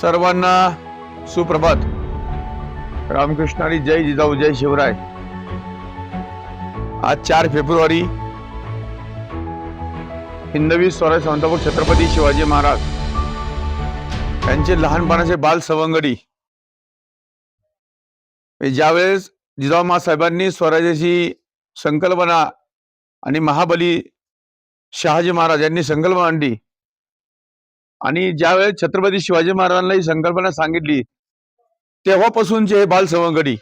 सर्वांना सुप्रभात. रामकृष्णारी जय जिजाऊ जय शिवराय. आज चार फेब्रुवारी हिंदवी स्वराज संस्थापक छत्रपती शिवाजी महाराज यांचे लहानपणाचे बाल सवंगडी. ज्यावेळेस जिजाऊ महासाहेबांनी स्वराज्याची संकल्पना आणि महाबली शहाजी महाराज यांनी संकल्पना आणली आणि ज्यावेळेस छत्रपती शिवाजी महाराजांना ही संकल्पना सांगितली तेव्हापासूनचे हे बाल सवंगडी.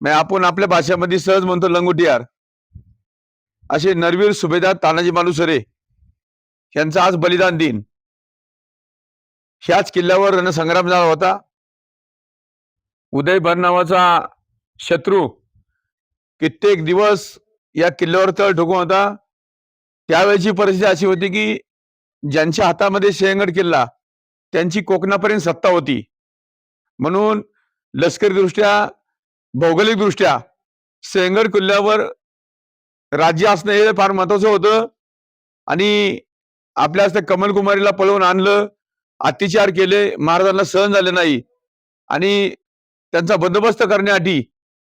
म्हणजे आपण आपल्या भाषेमध्ये सहज म्हणतो लंगुटियार. असे नरवीर सुभेदार तानाजी मालुसरे यांचा आज बलिदान दिन. ह्याच किल्ल्यावर रणसंग्राम झाला होता. उदयभर नावाचा शत्रू कित्येक दिवस या किल्ल्यावर तळ ठोकून होता. त्यावेळेची परिस्थिती अशी होती की ज्यांच्या हातामध्ये सिंहगड किल्ला त्यांची कोकणापर्यंत सत्ता होती. म्हणून लष्करी दृष्ट्या भौगोलिक दृष्ट्या सिंहगड किल्ल्यावर राज्य असणं हे फार महत्वाचं होतं. आणि आपल्या हस्ते कमलकुमारीला पळवून आणलं अत्याचार केले महाराजांना सहन झाले नाही. आणि त्यांचा बंदोबस्त करण्यासाठी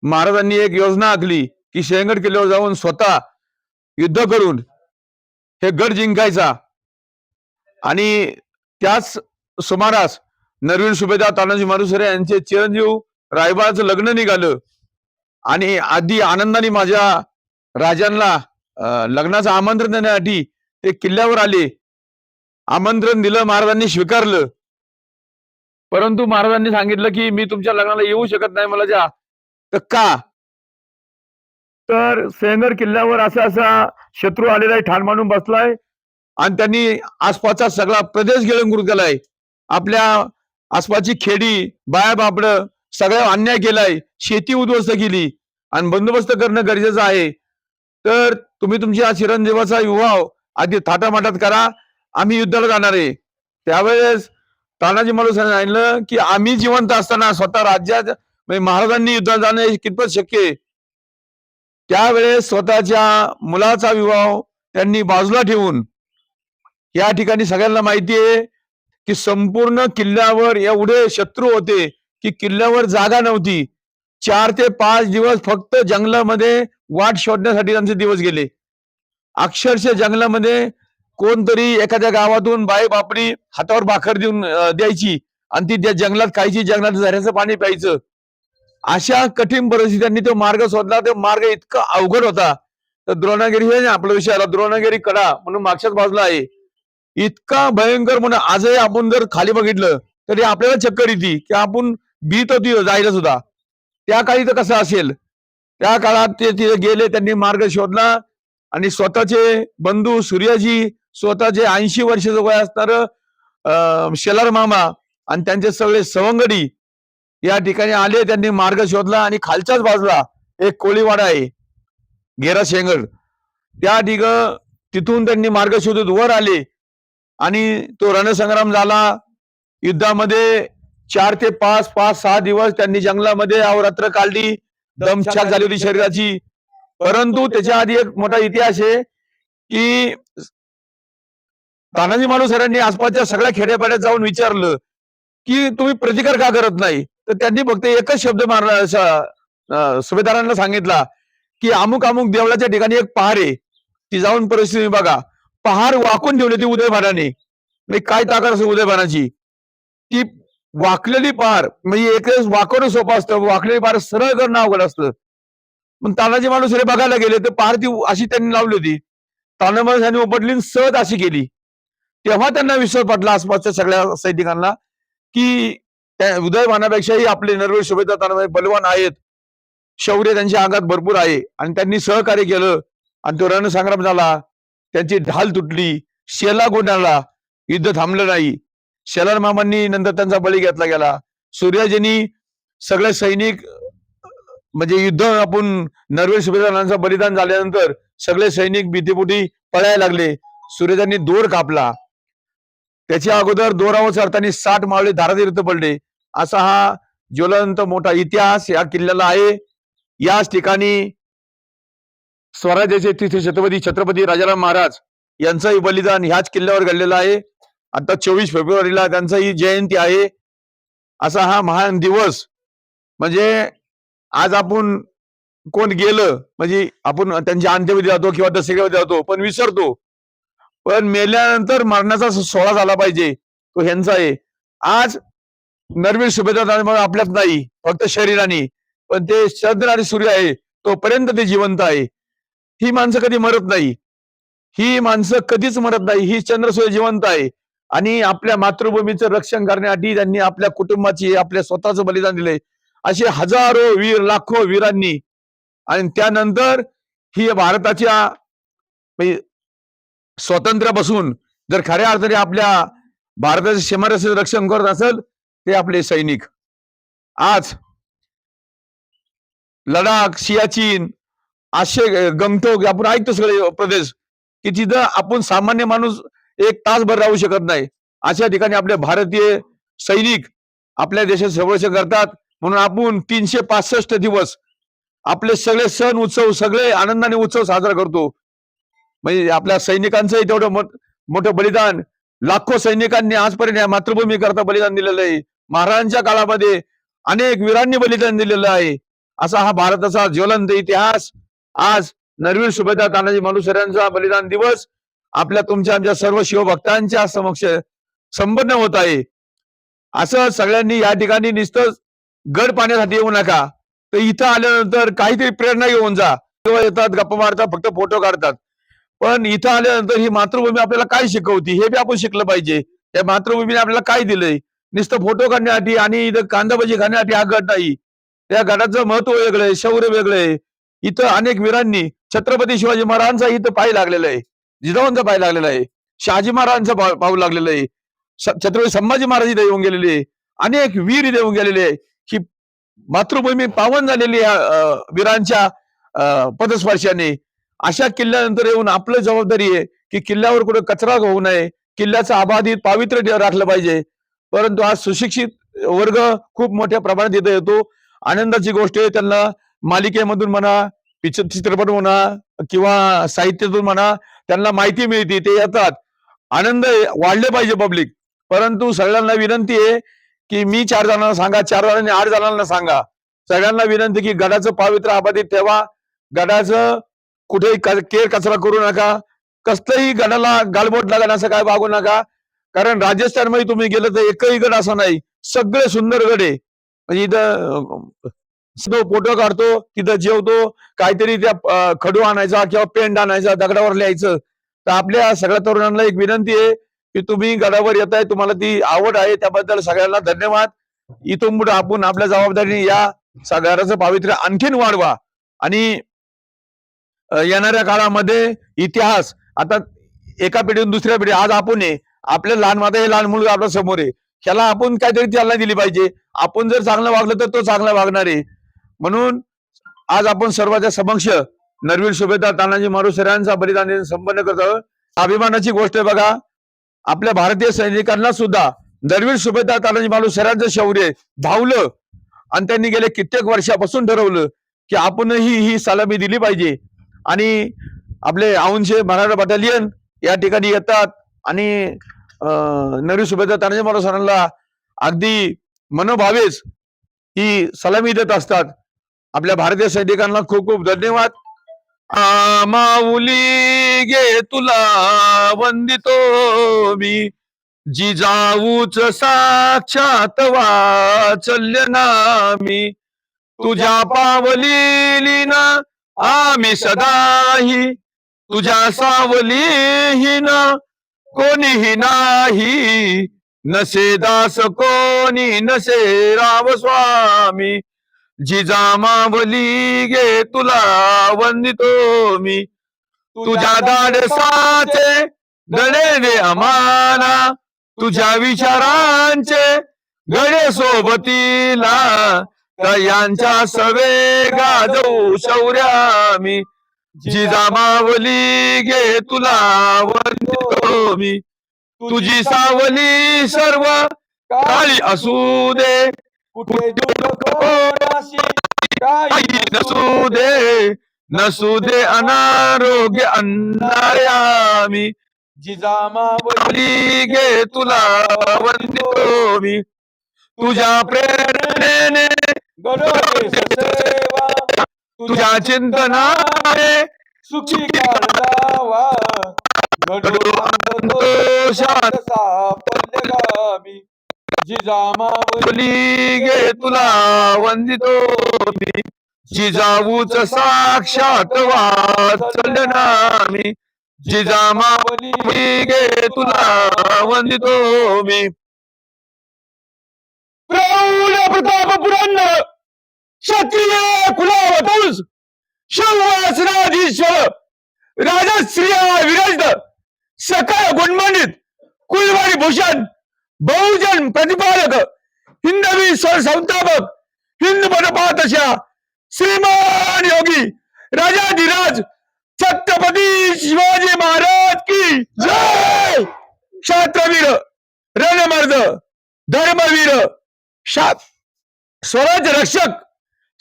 महाराजांनी एक योजना आखली की सिंहगड किल्ल्यावर जाऊन स्वतः युद्ध करून हे गड जिंकायचा. आणि त्याच सुमारास नरवीर सुभेदार तानाजी मारुसरे यांचे चिरंजीव रायबाळाचं लग्न निघालं. आणि आधी आनंदाने माझ्या राजांना लग्नाचं आमंत्रण देण्यासाठी ते किल्ल्यावर आले. आमंत्रण दिलं महाराजांनी स्वीकारलं. परंतु महाराजांनी सांगितलं की मी तुमच्या लग्नाला येऊ शकत नाही मला जा. तर का? तर सेंगर किल्ल्यावर असा असा शत्रू आलेला आहे ठाण मांडून बसलाय. आणि त्यांनी आसपासचा सगळा प्रदेश गिळंगूर केलाय. आपल्या आसपासची खेडी बाया बापड सगळ्या अन्याय केलाय. शेती उद्ध्वस्त केली. आणि बंदोबस्त करणं गरजेचं आहे. तर तुम्ही तुमच्या चिरंजीवाचा विवाह आधी थाटामाटात करा. आम्ही युद्धाला जाणार आहे. त्यावेळेस तानाजी मालू सांगितलं की आम्ही जिवंत असताना स्वतः राज्यात म्हणजे महाराजांनी युद्धाला जाणं हे कितपत शक्य आहे? त्यावेळेस स्वतःच्या मुलाचा विवाह त्यांनी बाजूला ठेवून या ठिकाणी सगळ्यांना माहिती आहे की संपूर्ण किल्ल्यावर एवढे शत्रू होते की किल्ल्यावर जागा नव्हती. चार ते पाच दिवस फक्त जंगलामध्ये वाट शोधण्यासाठी त्यांचे दिवस गेले. अक्षरशः जंगलामध्ये कोणतरी एखाद्या गावातून बाई बापडी हातावर भाकर देऊन द्यायची आणि ती त्या जंगलात खायची जंगलात झऱ्याचं पाणी प्यायचं. अशा कठीण परिस्थिती त्यांनी तो मार्ग शोधला. तो मार्ग इतका अवघड होता. तर द्रोणागिरी हे ना आपला विषय आला द्रोणागिरी कडा म्हणून मागच्याच बाजूला आहे. इतका भयंकर म्हणून आजही आपण जर खाली बघितलं तरी आपल्याला चक्कर येते की आपण भीत होती जायला सुद्धा. त्या काळी तर कसं असेल? त्या काळात ते तिथे गेले त्यांनी मार्ग शोधला आणि स्वतःचे बंधू सूर्याजी स्वतःचे ऐंशी वर्षाचं वय असणार शेलार मामा आणि त्यांचे सगळे सवंगडी या ठिकाणी आले त्यांनी मार्ग शोधला आणि खालच्याच बाजूला एक कोळीवाडा आहे गेरा शेंगड त्या ठिकाण तिथून त्यांनी मार्ग शोधत वर आले. आणि तो रणसंग्राम झाला. युद्धामध्ये चार ते पाच पाच सहा दिवस त्यांनी जंगलामध्ये अवरात्र काढली. दमछाक झाली होती शरीराची. परंतु त्याच्या आधी एक मोठा इतिहास आहे की तानाजी मालुसरांनी आसपासच्या सगळ्या खेड्यापाड्यात जाऊन विचारलं की तुम्ही प्रतिकार का करत नाही? तर त्यांनी फक्त एकच शब्द मारला सुभेदारांना सांगितला की अमुक अमुक देवळाच्या ठिकाणी एक पहार आहे. ती जाऊन परिस्थिती बघा. पहार वाकून ठेवली होती उदयभानाने म्हणजे काय ताकद असते उदयभानाची ती वाकलेली पहार म्हणजे एक वाकवणं सोपं असतं वाकलेली पहार सरळ करणं अवघड असतं. पण तानाजी माणूस हे बघायला गेले तर पहार ती अशी त्यांनी लावली होती. ताना माणूस यांनी उपटली आणि सहज अशी केली. तेव्हा त्यांना विश्वास पटला आसपासच्या सगळ्या सैनिकांना की त्या उदयभानापेक्षाही आपले नरवे सुभेदार तानाजी बलवान आहेत. शौर्य त्यांच्या अंगात भरपूर आहे. आणि त्यांनी सहकार्य केलं आणि तो रणसंग्राम झाला. त्यांची ढाल तुटली. शेला गोंडाळला. युद्ध थांबलं नाही. शेलार मामांनी नंतर त्यांचा बळी घेतला गेला. सूर्याजींनी सगळे सैनिक म्हणजे युद्ध आपण नरवीर सुभेदारांचं बलिदान झाल्यानंतर सगळे सैनिक भीतीपोटी पळायला लागले. सूर्याजांनी दोर कापला. त्याच्या अगोदर दोरावर चढताना साठ मावळे धारातीर्थ पडले. असा हा ज्वलंत मोठा इतिहास या किल्ल्याला आहे. याच ठिकाणी स्वराज्याचे तिथे छत्रपती छत्रपती राजाराम महाराज यांचंही बलिदान ह्याच किल्ल्यावर घडलेलं आहे. आता चोवीस फेब्रुवारीला त्यांचा ही जयंती आहे. असा हा महान दिवस. म्हणजे आज आपण कोण गेलं म्हणजे आपण त्यांच्या अंत्यमध्ये जातो किंवा दसऱ्यामध्ये जातो पण विसरतो. पण मेल्यानंतर मरणाचा सोहळा झाला पाहिजे. तो ह्यांचा आहे. आज नरवीर सुभेदार आपल्यात नाही फक्त शरीराने. पण ते चंद्र आणि सूर्य आहे तोपर्यंत ते जिवंत आहे. ही माणसं कधी मरत नाही. ही माणसं कधीच मरत नाही. ही चंद्रसूर्य जिवंत आहे. आणि आपल्या मातृभूमीचं रक्षण करण्यासाठी त्यांनी आपल्या कुटुंबाची आपल्या स्वतःचं बलिदान दिले असे हजारो वीर लाखो वीरांनी. आणि त्यानंतर ही भारताच्या म्हणजे स्वातंत्र्यापासून जर खऱ्या अर्थाने आपल्या भारताच्या सीमारेषेचं रक्षण करत असेल ते आपले सैनिक. आज लडाख सियाचीन असे की आपण ऐकतो सगळे प्रदेश की तिथं आपण सामान्य माणूस एक तासभर राहू शकत नाही. अशा ठिकाणी आपले भारतीय सैनिक आपल्या देशात संरक्षण करतात. म्हणून आपण तीनशे पासष्ट दिवस आपले सगळे सण उत्सव सगळे आनंदाने उत्सव साजरा करतो. म्हणजे आपल्या सैनिकांचंही तेवढं मोठं बलिदान. लाखो सैनिकांनी आजपर्यंत या मातृभूमी करता बलिदान दिलेलं आहे. महाराजांच्या काळामध्ये अनेक वीरांनी बलिदान दिलेलं आहे. असा हा भारताचा ज्वलंत इतिहास आज नरवीर सुभेदार तानाजी मालुसऱ्यांचा बलिदान दिवस. आपल्या तुमच्या आमच्या सर्व शिवभक्तांच्या समक्ष संपन्न होत आहे. असं सगळ्यांनी या ठिकाणी नुसतं गड पाण्यासाठी येऊ नका. तर इथं आल्यानंतर काहीतरी प्रेरणा घेऊन जा. किंवा येतात गप्पा मारतात फक्त फोटो काढतात. पण इथं आल्यानंतर ही मातृभूमी आपल्याला काय शिकवती हे बी आपण शिकलं पाहिजे. या मातृभूमीने आपल्याला काय दिलंय? नुसतं फोटो काढण्यासाठी आणि इथं कांदाभजी खाण्यासाठी हा गट नाही. त्या गटाचं महत्त्व वेगळं आहे शौर्य वेगळं आहे. इथं अनेक वीरांनी छत्रपती शिवाजी महाराजांचा इथं पाय लागलेला आहे. जिजाऊंचा पाय लागलेला आहे. शहाजी महाराजांचा पाऊ लागलेला आहे. छत्रपती संभाजी महाराज इथे येऊन गेलेले आहे. अनेक वीर इथे येऊन गेलेले आहे. ही मातृभूमी पावन झालेली आहे वीरांच्या अं, पदस्पर्शाने अशा किल्ल्यानंतर येऊन आपलं जबाबदारी आहे की किल्ल्यावर कुठे कचरा होऊ नये. किल्ल्याचं अबाधित पावित्र्य राखलं पाहिजे. परंतु आज सुशिक्षित वर्ग खूप मोठ्या प्रमाणात इथं येतो. आनंदाची गोष्ट आहे त्यांना मालिकेमधून म्हणा पिक्चर चित्रपट म्हणा किंवा साहित्यातून म्हणा त्यांना माहिती मिळते ते येतात. आनंद वाढले पाहिजे पब्लिक परंतु सगळ्यांना विनंती आहे की मी चार जणांना सांगा चार जणांनी आठ जणांना सांगा. सगळ्यांना विनंती की गडाचं पावित्र्य अबाधित ठेवा. गडाचं कुठेही केर कचरा करू नका. कसलंही गडाला गालबोट लागण असं काय वागू नका. कारण राजस्थानमध्ये तुम्ही गेलं तर एकही गड असा नाही. सगळे सुंदर गड आहे. म्हणजे इथं फोटो काढतो तिथं जेवतो काहीतरी त्या खडू आणायचा किंवा पेंट आणायचा दगडावर लिहायचं. तर आपल्या सगळ्या तरुणांना एक विनंती आहे की तुम्ही गडावर येत आहे तुम्हाला ती आवड आहे त्याबद्दल सगळ्यांना धन्यवाद. इथून पुढे आपण आपल्या जबाबदारीने या सगळ्याचं पावित्र्य आणखीन वाढवा. आणि येणाऱ्या काळामध्ये इतिहास आता एका पिढीतून दुसऱ्या पिढी आज आपण आहे. आपल्या लहान माता हे लहान मुलगा आपल्यासमोर आहे. ह्याला आपण काहीतरी चालना दिली पाहिजे. आपण जर चांगलं वागलं तर तो चांगला वागणार आहे. म्हणून आज आपण सर्वांच्या समक्ष नरवीर सुभेदार तानाजी मारुसऱ्यांचा बलिदान दिन संपन्न करत आहोत. अभिमानाची गोष्ट आहे बघा आपल्या भारतीय सैनिकांना सुद्धा नरवीर सुभेदार तानाजी सरांचं शौर्य धावलं आणि त्यांनी गेले कित्येक वर्षापासून ठरवलं की आपणही ही सलामी दिली पाहिजे. आणि आपले औंशे मराठा बटालियन या ठिकाणी येतात आणि नरवीर सुभेदार तानाजी सरांना अगदी मनोभावेच ही सलामी देत असतात. आपल्या भारतीय सैनिकांना खूप खूप धन्यवाद. माऊली गे तुला वंदितो मी. जिजाऊच साक्षात वाचल्य नामी तुझ्या पावली ना आम्ही सदाही तुझ्या सावलीही ना कोणीही नाही. नसे दास कोणी नसे राव स्वामी. जिजा मावली गे तुला वंदितो मी. तुझ्या दाडसाचे गळे दे आम्हाला तुझ्या विचारांचे गळे सोबतीला. यांच्या सवे गाजवू शौर्या मी. जिजा मावली गे तुला वंदितो मी. तुझी सावली सर्व काळी असू दे. कोणाशी काही नसू दे नसू दे अनारोग्य अन्नारे आम्ही. जिजामावली गे तुला वंदितो मी तुझ्या प्रेरणेने सेवा. तुझ्या चिंतनाने सुखी काळ जावा. घडू आणतो संतोषात. सापल्यगामी जिजामावली गे तुला वंदितो मी. जिजाऊच साक्षात वाचलना मी. जिजामावली गे तुला वंदितो मी. प्रौढ प्रताप पुरंदर क्षत्रिय कुलावतुस शिववासनाधीश्वर राजश्रिया विराजत सकळ गुणमंडित कुलवारी भूषण बहुजन प्रतिपालक हिंदवी सरसंस्थापक हिंद पदपातशा श्रीमान योगी राजाधिराज छत्रपती शिवाजी महाराज की जय! क्षात्रवीर रणमर्द धर्मवीर शा स्वराज्य रक्षक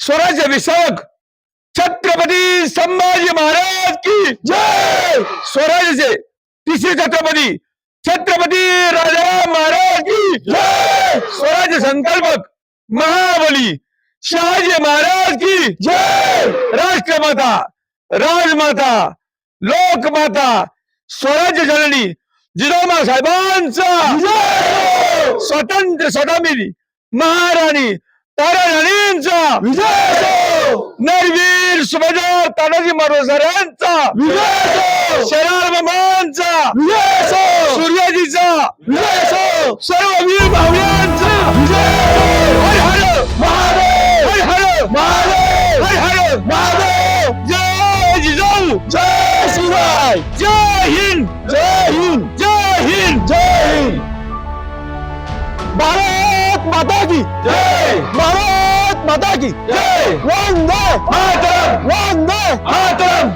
स्वराज विसावक छत्रपती संभाजी महाराज की जय! स्वराज्याचे तिसरे छत्रपती छत्रपती राजाराम महाराज की जय! स्वराज्य संकल्पक महाबली शहाजी महाराज की जय! राष्ट्रमाता राजमाता लोकमाता स्वराज्य जननी जिजामा साहेबांचा स्वतंत्र स्वतंत्री महाराणी ताराराणींचा विजय! नरवीर सुभेदार तानाजी महाराज यांचा. विजय शरार मामांचा. सूर्याजीचा. सर्व वीर भावड्यांचा माता की जय वंदे मातरम वंदे मातरम